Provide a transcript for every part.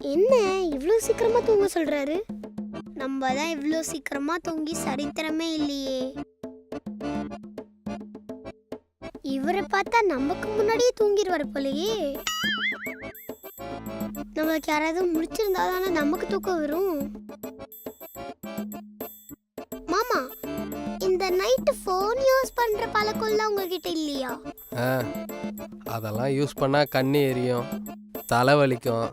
என்ன இவ்வளோ சீக்கிரமா தூங்க சொல்றாரு? நம்ம தான் இவ்வளோ சீக்கிரமா தூங்கி சரித்திரமே இல்லையே. இவரை பார்த்தா நமக்கு முன்னாடியே தூங்கிடுவார் போலயே. நம்மளுக்கு யாராவது முடிச்சிருந்தா தானே நமக்கு தூக்கம் வரும். மாமா நைட்டு ஃபோன் யூஸ் பண்ற பழக்கம்லாம் உங்ககிட்ட இல்லையா? ஆ அதெல்லாம் யூஸ் பண்ணால் கண்ணு எரியும் தலை வலிக்கும்.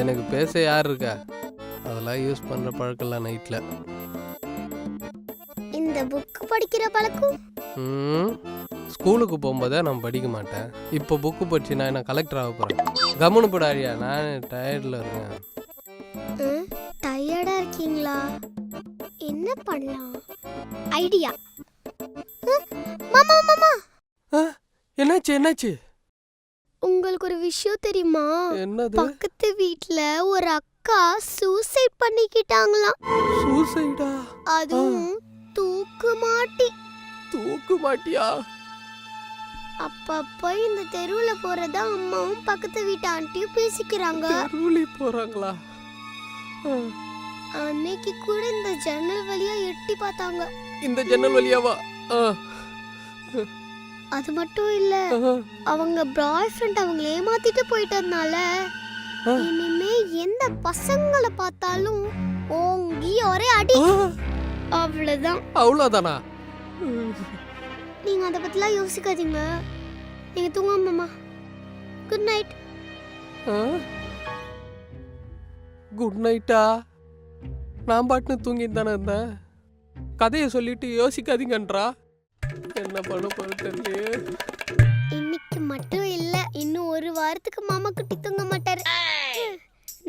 எனக்கு பேச யார் இருக்கா? அதெல்லாம் யூஸ் பண்ணுற பழக்கம்ல நைட்டில் இந்த புக் படிக்கிற பழக்கம்? ம் ஸ்கூலுக்கு போகும்போதே நான் படிக்க மாட்டேன். இப்போ புக்கு படிச்சு நான் என்ன கலெக்டர் ஆக போகிறேன் கம்முனு போடாரியா நான் டயர்டில் இருக்கேன். டயர்டா இருக்கீங்களா? என்ன பண்ணலாம்? ஐடியா மாமா மாமா. என்னாச்சு என்னாச்சு? உங்களுக்கு ஒரு விஷயம் தெரியுமா? என்னது? பக்கத்து வீட்ல ஒரு அக்கா சூசைட் பண்ணிக்கிட்டாங்களாம். சூசைடா அதுவும் தூக்கு மாட்டி. தூக்கு மாட்டியா? அப்பப்ப இந்த தெருவுல போறதா அம்மாவும் பக்கத்து வீட்டு ஆண்டியும் பேசிக்கிறாங்க. தெருவுலி போகிறாங்களா அன்னைக்கு கூட இந்த ஜன்னல் வழியா எட்டி பார்த்தாங்க. இந்த ஜன்னல் வழியாவா? ஆ. அது மட்டும் இல்ல அவங்க பாய் ஃப்ரெண்ட் அவங்கள ஏமாத்திட்டு போயிட்டதுனால. இனிமே எந்த பசங்களை பார்த்தாலும் ஓங்கி ஒரே அடி. அவ்வளவுதான். அவ்வளோதானா நீங்க அதை பத்திலாம் யோசிக்காதீங்க. நீங்க தூங்க மாமா. குட் நைட் குட் நைட்டா நான் பாட்டுன்னு தூங்கிட்டு தானே இருந்தேன். கதையை சொல்லிட்டு யோசிக்காதீங்கன்றா? என்ன பண்ண போற தெரியலையே. இன்னைக்கு மட்டும் இல்ல இன்னும் ஒரு வாரத்துக்கு மாமா குட்டி தூங்க மாட்டாரு.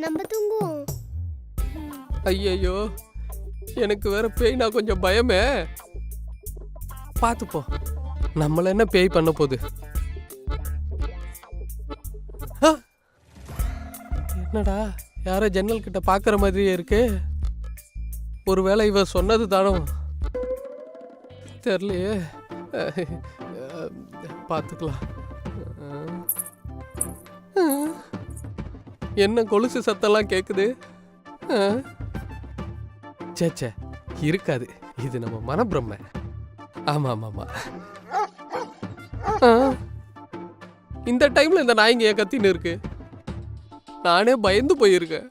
நம்ம தூங்குவோம். ஐயையோ எனக்கு வேற பேய்னா கொஞ்சம் பயமே. பார்த்துப்போ நம்மள என்ன பேய் பண்ண போகுது! என்னடா யாரோ ஜன்னல் கிட்ட பார்க்குற மாதிரியே இருக்கு. ஒருவேளை இவ சொன்னது தானோ? தெரியலையே. பார்த்துக்கலாம். என்ன கொலுசு சத்தம்லாம் கேட்குது சேச்சே ச்சே இருக்காது. இது நம்ம மனப்பிரம்ம. ஆமா ஆமா ஆமா இந்த டைம்ல இந்த நாய்ங்க ஏன் கத்தின்னு இருக்கு. நானே பயந்து போயிருக்கேன்.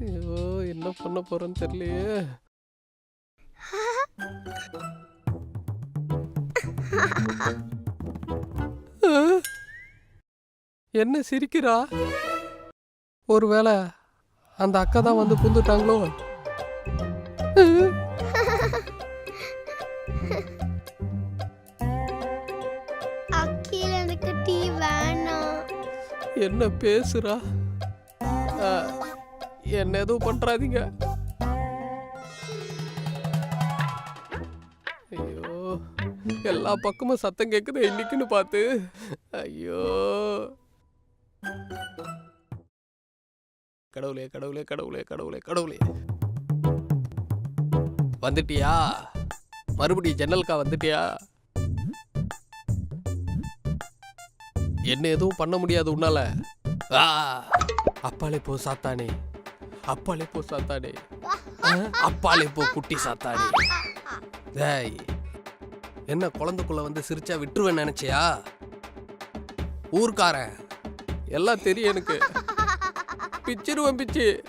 ஐயோ என்ன பண்ண போறேன்னு தெரியலையே. என்ன சிரிக்கிறா? ஒருவேளை அந்த அக்கா தான் வந்து புந்துட்டாங்களோ? என்ன பேசுறா? என்ன எதுவும் பண்றாதீங்க. எல்லா பக்கமும் சத்தம் கேட்குது இன்னைக்குன்னு பார்த்து ஐயோ. கடவுளே கடவுளே கடவுளே கடவுளே கடவுளே. வந்துட்டியா? மறுபடியும் ஜன்னல்கா வந்துட்டியா? என்ன எதுவும் பண்ண முடியாது உன்னால. ஆ! அப்பாலே போ சாத்தானே. அப்பாலே போ சாத்தானே. ஆ? அப்பாலே போ குட்டி சாத்தானே. டேய். என்ன குழந்தைக்குள்ள வந்து சிரிச்சா விட்டுருவேன் நினைச்சியா? ஊர்க்காரன். எல்லாம் தெரியும் எனக்கு. பிச்சிருவேன் பிச்சு.